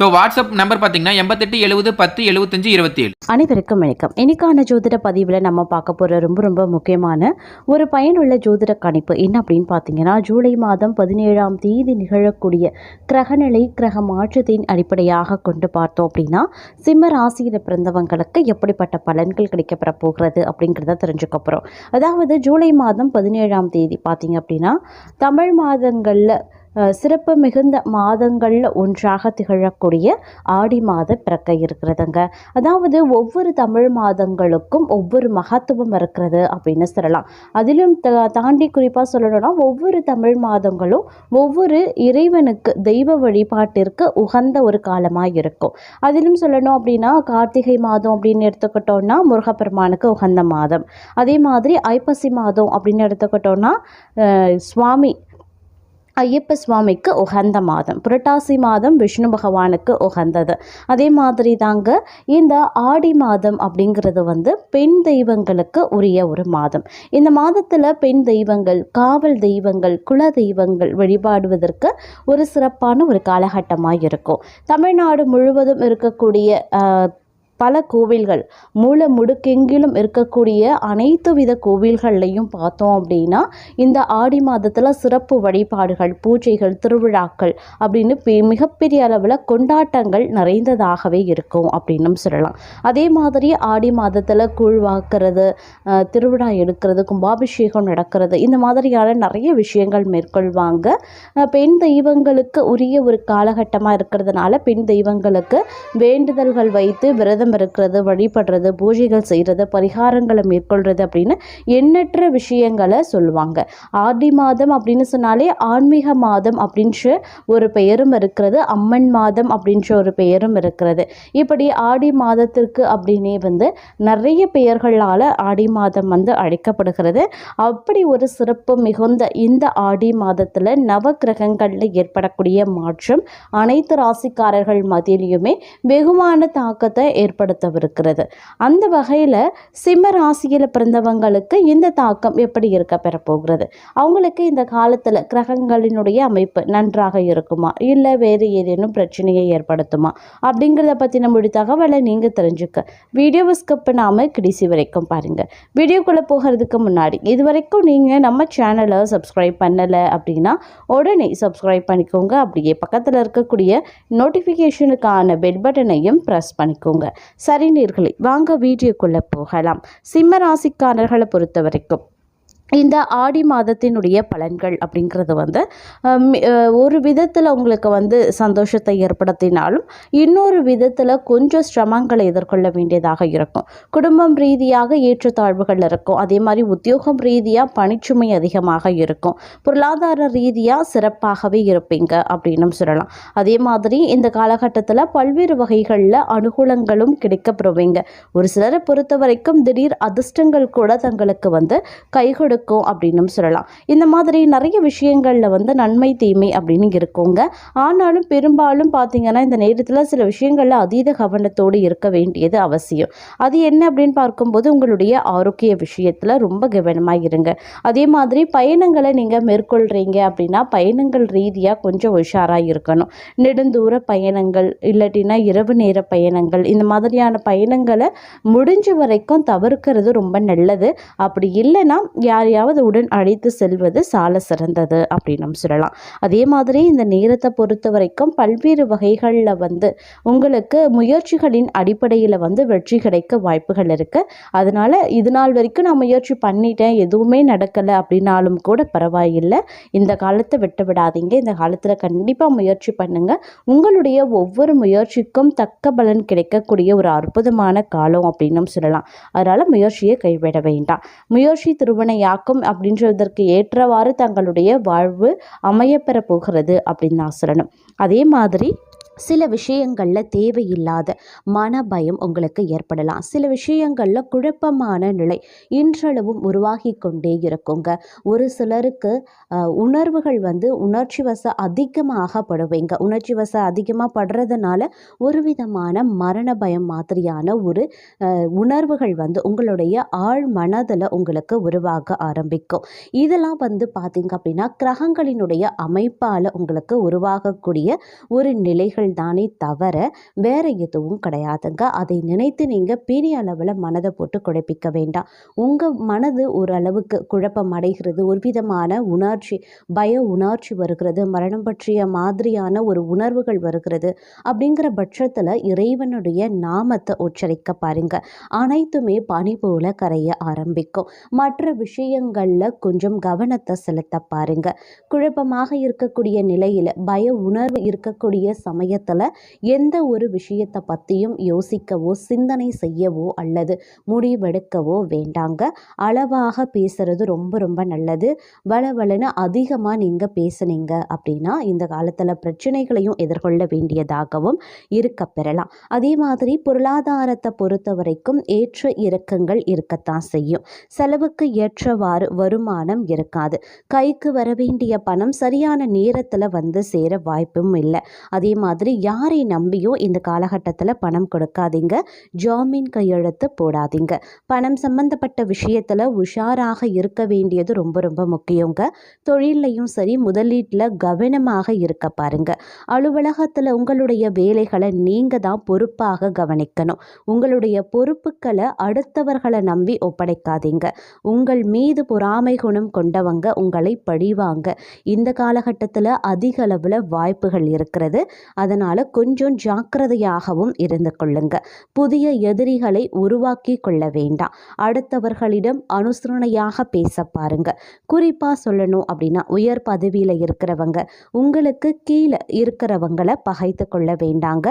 So WhatsApp number பார்த்தீங்கன்னா எண்பத்தெட்டு எழுபது பத்து எழுபத்தஞ்சு இருபத்தி ஏழு அனைவருக்கும் வணக்கம். இன்னைக்கான ஜோதிட பதிவில் நம்ம பார்க்க போகிற ரொம்ப ரொம்ப முக்கியமான ஒரு பயனுள்ள ஜோதிட கணிப்பு என்ன அப்படின்னு பார்த்தீங்கன்னா ஜூலை மாதம் பதினேழாம் தேதி நிகழக்கூடிய கிரகநிலை கிரக மாற்றத்தின் அடிப்படையாக கொண்டு பார்த்தோம் அப்படின்னா சிம்ம ராசியில் பிறந்தவங்களுக்கு எப்படிப்பட்ட பலன்கள் கிடைக்கப்பட போகிறது அப்படிங்கிறத தெரிஞ்சுக்க போகிறோம் அதாவது ஜூலை மாதம் பதினேழாம் தேதி பார்த்தீங்க அப்படின்னா தமிழ் மாதங்களில் சிறப்பு மிகுந்த மாதங்களில் ஒன்றாக திகழக்கூடிய ஆடி மாத பிறக்க இருக்கிறதுங்க. அதாவது ஒவ்வொரு தமிழ் மாதங்களுக்கும் ஒவ்வொரு மகத்துவம் இருக்கிறது அப்படின்னு சொல்லலாம். அதிலும் தாண்டி குறிப்பாக சொல்லணும்னா ஒவ்வொரு தமிழ் மாதங்களும் ஒவ்வொரு இறைவனுக்கு தெய்வ வழிபாட்டிற்கு உகந்த ஒரு காலமாக இருக்கும். அதிலும் சொல்லணும் அப்படின்னா கார்த்திகை மாதம் அப்படின்னு எடுத்துக்கிட்டோம்னா முருகப்பெருமானுக்கு உகந்த மாதம். அதே மாதிரி ஐப்பசி மாதம் அப்படின்னு எடுத்துக்கிட்டோம்னா சுவாமி ஐயப்ப சுவாமிக்கு உகந்த மாதம். புரட்டாசி மாதம் விஷ்ணு பகவானுக்கு உகந்தது. அதே மாதிரி தாங்க இந்த ஆடி மாதம் அப்படிங்கிறது வந்து பெண் தெய்வங்களுக்கு உரிய ஒரு மாதம். இந்த மாதத்தில் பெண் தெய்வங்கள் காவல் தெய்வங்கள் குல தெய்வங்கள் வழிபாடுவதற்கு ஒரு சிறப்பான ஒரு காலகட்டமாக இருக்கும். தமிழ்நாடு முழுவதும் இருக்கக்கூடிய பல கோவில்கள். மூல முடுக்கெங்கிலும் இருக்கக்கூடிய அனைத்து வித கோவில்கள்லையும் பார்த்தோம் அப்படின்னா இந்த ஆடி மாதத்தில் சிறப்பு வழிபாடுகள் பூஜைகள் திருவிழாக்கள் அப்படின்னு பெ- மிகப்பெரிய அளவில் கொண்டாட்டங்கள் நிறைந்ததாகவே இருக்கும் அப்படின்னும் சொல்லலாம். அதே மாதிரி ஆடி மாதத்தில் கூழ்வாக்குறது திருவிழா எடுக்கிறது கும்பாபிஷேகம் நடக்கிறது இந்த மாதிரியான நிறைய விஷயங்கள் மேற்கொள்வாங்க. பெண் தெய்வங்களுக்கு உரிய ஒரு காலகட்டமாக இருக்கிறதுனால பெண் தெய்வங்களுக்கு வேண்டுதல்கள் வைத்து விரதம் இருக்கிறது வழிபடுறது பூஜைகள் செய்கிறது பரிகாரங்களை மேற்கொள்கிறது அப்படின்னு எண்ணற்ற விஷயங்களை சொல்லுவாங்க. ஆடி மாதம் அப்படின்னு சொன்னாலே ஆன்மீக மாதம் அப்படின்ற ஒரு பெயரும் இருக்கிறது அம்மன் மாதம் அப்படின்ற ஒரு பெயரும் இருக்கிறது. இப்படி ஆடி மாதத்திற்கு அப்படின்னே வந்து நிறைய பெயர்களால் ஆடி மாதம் வந்து அழைக்கப்படுகிறது. அப்படி ஒரு சிறப்பு மிகுந்த இந்த ஆடி மாதத்தில் நவ கிரகங்களில் ஏற்படக்கூடிய மாற்றம் அனைத்து ராசிக்காரர்கள் மத்தியிலையுமே வெகுமான தாக்கத்தை ஏற்படுத்தவிருக்கிறது அந்த வகையில் சிம்ம ராசியில் பிறந்தவங்களுக்கு இந்த தாக்கம் எப்படி இருக்க பெறப்போகிறது? அவங்களுக்கு இந்த காலத்தில் கிரகங்களினுடைய அமைப்பு நன்றாக இருக்குமா? இல்லை வேறு ஏதேனும் பிரச்சனையை ஏற்படுத்துமா? அப்படிங்கிறத பற்றி நம்மளுடைய தகவலை நீங்கள் தெரிஞ்சுக்க. வீடியோவை ஸ்கிப் பண்ணாமல் கடைசி வரைக்கும் பாருங்கள் வீடியோக்குள்ளே போகிறதுக்கு முன்னாடி இது வரைக்கும் நீங்கள் நம்ம சேனலை சப்ஸ்கிரைப் பண்ணலை அப்படின்னா உடனே சப்ஸ்கிரைப் பண்ணிக்கோங்க. அப்படியே பக்கத்தில் இருக்கக்கூடிய நோட்டிஃபிகேஷனுக்கான பெல் பட்டனையும் ப்ரெஸ் பண்ணிக்கோங்க. சரி நீர்களை வாங்க வீடியோக்குள்ளே போகலாம். சிம்ம ராசிக்காரர்களை பொறுத்த வரைக்கும் இந்த ஆடி மாதத்தினுடைய பலன்கள் அப்படிங்கிறது வந்து ஒரு விதத்தில் உங்களுக்கு வந்து சந்தோஷத்தை ஏற்படுத்தினாலும் இன்னொரு விதத்தில் கொஞ்சம் சிரமங்களை எதிர்கொள்ள வேண்டியதாக இருக்கும். குடும்பம் ரீதியாக ஏற்றத்தாழ்வுகள் இருக்கும். அதே மாதிரி உத்தியோகம் ரீதியாக பணிச்சுமை அதிகமாக இருக்கும். பொருளாதார ரீதியாக சிறப்பாகவே இருப்பீங்க அப்படின்னும் சொல்லலாம். அதே மாதிரி இந்த காலகட்டத்தில் பல்வேறு வகைகளில் அனுகூலங்களும் கிடைக்கப்பெறுவீங்க ஒரு சிலரை பொறுத்த வரைக்கும் திடீர் அதிர்ஷ்டங்கள் கூட தங்களுக்கு வந்து கை இருக்கும் அப்படின்னும் சொல்லலாம். இந்த மாதிரி நிறைய விஷயங்களில் வந்து நன்மை தீமை அப்படின்னு இருக்குங்க. ஆனாலும் பெரும்பாலும் பார்த்தீங்கன்னா இந்த நேரத்தில் சில விஷயங்களில் அதீத கவனத்தோடு இருக்க வேண்டியது அவசியம். அது என்ன அப்படின்னு பார்க்கும்போது உங்களுடைய ஆரோக்கிய விஷயத்தில் ரொம்ப கவனமாக இருங்க. அதே மாதிரி பயணங்களை நீங்கள் மேற்கொள்கிறீங்க அப்படின்னா பயணங்கள் ரீதியாக கொஞ்சம் உஷாராக இருக்கணும். நெடுந்தூர பயணங்கள் இல்லாட்டினா இரவு நேர பயணங்கள் இந்த மாதிரியான பயணங்களை முடிஞ்ச வரைக்கும் தவிர்க்கிறது ரொம்ப நல்லது. அப்படி இல்லைன்னா யாரையாவது உடன் அழைத்து செல்வது சால சிறந்தது அப்படின்னு சொல்லலாம். அதே மாதிரி இந்த நேரத்தை பொறுத்த வரைக்கும் பல்வேறு வகைகளில் வந்து உங்களுக்கு முயற்சிகளின் அடிப்படையில் வந்து வெற்றி கிடைக்க வாய்ப்புகள் இருக்குது அதனால் இது நாள் வரைக்கும் நான் முயற்சி பண்ணிட்டேன் எதுவுமே நடக்கலை அப்படின்னாலும் கூட பரவாயில்லை. இந்த காலத்தை விட்டு விடாதீங்க. இந்த காலத்தில் கண்டிப்பாக முயற்சி பண்ணுங்க. உங்களுடைய ஒவ்வொரு முயற்சிக்கும் தக்க பலன் கிடைக்கக்கூடிய ஒரு அற்புதமான காலம் அப்படின்னும் சொல்லலாம். அதனால் முயற்சியை கைவிட வேண்டாம். முயற்சி திருவினையாக்கும் அப்படின்றதற்கு ஏற்றவாறு தங்களுடைய வாழ்வு அமையப்பெற போகிறது அப்படின்னு நான் சொல்லணும் அதே மாதிரி சில விஷயங்களில் தேவையில்லாத மன பயம் உங்களுக்கு ஏற்படலாம். சில விஷயங்களில் குழப்பமான நிலை இன்றளவும் உருவாகி கொண்டே இருக்குங்க. ஒரு சிலருக்கு உணர்வுகள் வந்து உணர்ச்சி வச அதிகமாக படுவீங்க. உணர்ச்சி வச அதிகமாக படுறதுனால ஒரு விதமான மரண பயம் மாதிரியான ஒரு உணர்வுகள் வந்து உங்களுடைய ஆழ் மனதில் உங்களுக்கு உருவாக ஆரம்பிக்கும். இதெல்லாம் வந்து பார்த்தீங்க அப்படின்னா கிரகங்களினுடைய அமைப்பால் உங்களுக்கு உருவாகக்கூடிய ஒரு நிலைகள் தானே தவிர வேற எதுவும் கிடையாதுங்க. அதை நினைத்து நீங்கள் பெரிய அளவில் மனதை போட்டு குழப்பிக்க வேண்டாம். உங்கள் மனது ஓரளவுக்கு குழப்பம் அடைகிறது ஒரு விதமான உணர்ச்சி பய உணர்ச்சி வருகிறது மரணம் பற்றிய மாதிரியான ஒரு உணர்வுகள் வருகிறது அப்படிங்கிற பட்சத்தில் இறைவனுடைய நாமத்தை உச்சரிக்க பாருங்க. அனைத்துமே பனி போல கரைய ஆரம்பிக்கும். மற்ற விஷயங்களில் கொஞ்சம் கவனத்தை செலுத்த பாருங்க. குழப்பமாக இருக்கக்கூடிய நிலையில் பய உணர்வு இருக்கக்கூடிய சமயத்தில் எந்த ஒரு விஷயத்தை பற்றியும் யோசிக்கவோ சிந்தனை செய்யவோ அல்லது முடிவெடுக்கவோ வேண்டாங்க. அளவாக பேசுறது ரொம்ப ரொம்ப நல்லது. வளவளன்னு அதிகமாக நீங்கள் பேசுனீங்க அப்படின்னா இந்த காலத்தில் பிரச்சனைகளையும் எதிர்கொள்ள வேண்டியதாகவும் இருக்க பெறலாம். அதே மாதிரி பொருளாதாரத்தை பொறுத்த வரைக்கும் ஏற்ற இறக்கங்கள் இருக்கத்தான் செய்யும். செலவுக்கு ஏற்றவாறு வருமானம் இருக்காது. கைக்கு வர வேண்டிய பணம் சரியான நேரத்தில் வந்து சேர வாய்ப்பும் இல்லை. அதே மாதிரி யாரை நம்பியும் இந்த காலகட்டத்தில் பணம் கொடுக்காதீங்க. ஜாமீன் கையெழுத்து போடாதீங்க. பணம் சம்பந்தப்பட்ட விஷயத்தில் உஷாராக இருக்க வேண்டியது ரொம்ப ரொம்ப முக்கியங்க. தொழிலையும் சரி முதலீட்டில் கவனமாக இருக்க பாருங்க. அலுவலகத்தில் உங்களுடைய வேலைகளை நீங்கள் தான் பொறுப்பாக கவனிக்கணும். உங்களுடைய பொறுப்புகளை அடுத்தவர்களை நம்பி ஒப்படைக்காதீங்க. உங்கள் மீது பொறாமை குணம் கொண்டவங்க உங்களை பழிவாங்க. இந்த காலகட்டத்தில் அதிக அளவில் வாய்ப்புகள் இருக்கிறது. அதனால் கொஞ்சம் ஜாக்கிரதையாகவும் இருந்து கொள்ளுங்க. புதிய எதிரிகளை உருவாக்கி கொள்ள வேண்டாம். அடுத்தவர்களிடம் அனுசரணையாக பேச பாருங்க. குறிப்பாக சொல்லணும் அப்படின்னா உயர் பதவியில் இருக்கிறவங்க உங்களுக்கு கீழே இருக்கிறவங்களை பகைத்து கொள்ள வேண்டாங்க.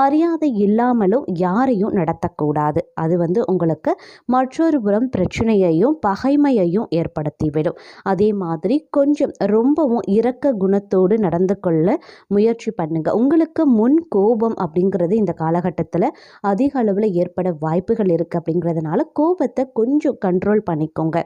மரியாதை இல்லாமலும் யாரையும் நடத்தக்கூடாது அது வந்து உங்களுக்கு மற்றொரு புறம் பிரச்சனையையும் பகைமையையும் ஏற்படுத்திவிடும். அதே மாதிரி கொஞ்சம் ரொம்பவும் இரக்க குணத்தோடு நடந்து கொள்ள முயற்சி பண்ணுங்க. உங்களுக்கு முன் கோபம் அப்படிங்கிறது இந்த காலகட்டத்தில் அதிக அளவில் ஏற்பட வாய்ப்புகள் இருக்குது அப்படிங்கிறதுனால கோபத்தை கொஞ்சம் கண்ட்ரோல் பண்ணிக்கோங்க.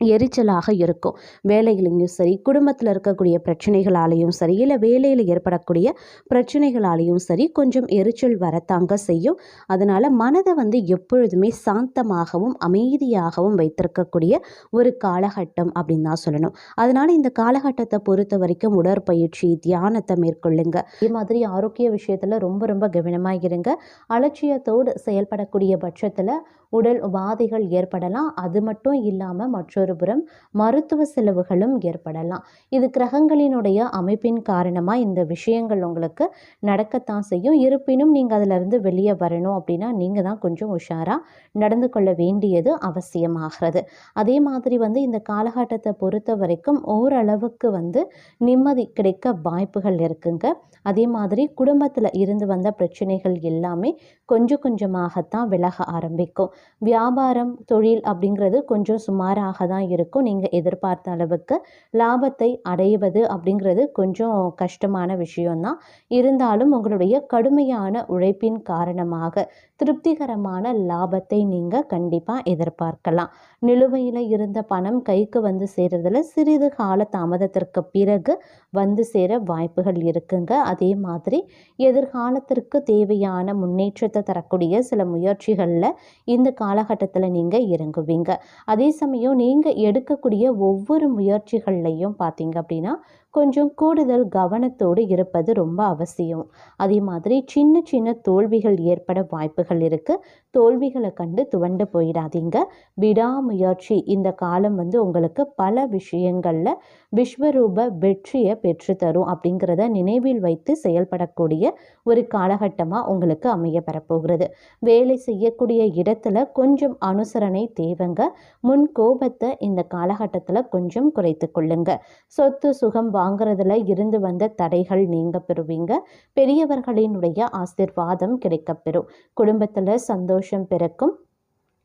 எரிச்சலாக இருக்கும். வேலைகளையும் சரி குடும்பத்தில் இருக்கக்கூடிய பிரச்சனைகளாலேயும் சரி இல்லை வேலையில் ஏற்படக்கூடிய பிரச்சனைகளாலேயும் சரி கொஞ்சம் எரிச்சல் வரத்தாங்க செய்யும். அதனால் மனதை வந்து எப்பொழுதுமே சாந்தமாகவும் அமைதியாகவும் வைத்திருக்கக்கூடிய ஒரு காலகட்டம் அப்படின்னு தான் சொல்லணும். அதனால் இந்த காலகட்டத்தை பொறுத்த வரைக்கும் உடற்பயிற்சி தியானத்தை மேற்கொள்ளுங்க. இதே மாதிரி ஆரோக்கிய விஷயத்தில் ரொம்ப ரொம்ப கவனமாக இருங்க. அலட்சியத்தோடு செயல்படக்கூடிய பட்சத்தில் உடல் உபாதைகள் ஏற்படலாம். அது மட்டும் இல்லாமல் மற்றொரு புறம் மருத்துவ செலவுகளும் ஏற்படலாம். இது கிரகங்களினுடைய அமைப்பின் காரணமாக இந்த விஷயங்கள் உங்களுக்கு நடக்கத்தான் செய்யும். இருப்பினும் நீங்கள் அதிலிருந்து வெளியே வரணும் அப்படின்னா நீங்கள் தான் கொஞ்சம் உஷாராக நடந்து கொள்ள வேண்டியது அவசியமாகிறது. அதே மாதிரி வந்து இந்த காலகட்டத்தை பொறுத்த வரைக்கும் ஓரளவுக்கு வந்து நிம்மதி கிடைக்க வாய்ப்புகள் இருக்குங்க. அதே மாதிரி குடும்பத்தில் இருந்து வந்த பிரச்சனைகள் எல்லாமே கொஞ்சம் கொஞ்சமாகத்தான் விலக ஆரம்பிக்கும். வியாபாரம் தொழில் அப்படிங்கிறது கொஞ்சம் சுமாராக தான் இருக்கும். நீங்கள் எதிர்பார்த்த அளவுக்கு லாபத்தை அடைவது அப்படிங்கிறது கொஞ்சம் கஷ்டமான விஷயம்தான். இருந்தாலும் உங்களுடைய கடுமையான உழைப்பின் காரணமாக திருப்திகரமான லாபத்தை நீங்கள் கண்டிப்பாக எதிர்பார்க்கலாம். நிலுவையில் இருந்த பணம் கைக்கு வந்து சேர்றதுல சிறிது கால தாமதத்திற்கு பிறகு வந்து சேர வாய்ப்புகள் இருக்குங்க. அதே மாதிரி எதிர்காலத்திற்கு தேவையான முன்னேற்றத்தை தரக்கூடிய சில முயற்சிகளில் இந்த காலகட்டத்தில் நீங்கள் இறங்குவீங்க. அதே சமயம் நீங்கள் எடுக்கக்கூடிய ஒவ்வொரு முயற்சிகள்லையும் பார்த்தீங்க அப்படின்னா கொஞ்சம் கூடுதல் கவனத்தோடு இருப்பது ரொம்ப அவசியம். அதே மாதிரி சின்ன சின்ன தோல்விகள் ஏற்பட வாய்ப்புகள் இருக்குது தோல்விகளை கண்டு துவண்டு போயிடாதீங்க. விடாமுயற்சி இந்த காலம் வந்து உங்களுக்கு பல விஷயங்களில் விஸ்வரூப வெற்றியை பெற்றுத்தரும் அப்படிங்கிறத நினைவில் வைத்து செயல்படக்கூடிய ஒரு காலகட்டமாக உங்களுக்கு அமைய பெறப்போகிறது. வேலை செய்யக்கூடிய இடத்துல கொஞ்சம் அனுசரணை தேவைங்க. முன் கோபத்தை இந்த காலகட்டத்தில் கொஞ்சம் குறைத்து கொள்ளுங்க. சொத்து சுகம் வா வாங்குறதுல இருந்து வந்த தடைகள் நீங்க பெறுவீங்க. பெரியவர்களினுடைய ஆசிர்வாதம் கிடைக்கப்பெறும். குடும்பத்தில் சந்தோஷம் பிறக்கும்.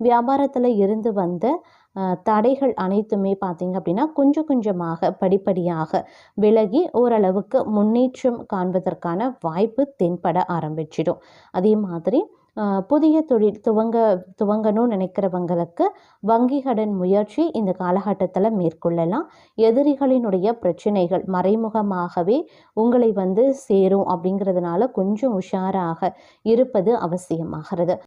வியாபாரத்தில் இருந்து வந்த தடைகள் அனைத்துமே பார்த்திங்க அப்படின்னா கொஞ்சம் கொஞ்சமாக படிப்படியாக விலகி ஓரளவுக்கு முன்னேற்றம் காண்பதற்கான வாய்ப்பு தென்பட ஆரம்பிச்சிடும். அதே மாதிரி புதிய தொழில் துவங்க துவங்கணும்னு நினைக்கிறவங்களுக்கு வங்கி கடன் முயற்சி இந்த காலகட்டத்தில் மேற்கொள்ளலாம். எதிரிகளினுடைய பிரச்சனைகள் மறைமுகமாகவே உங்களை வந்து சேரும் அப்படிங்கிறதுனால கொஞ்சம் உஷாராக இருப்பது அவசியமாகிறது.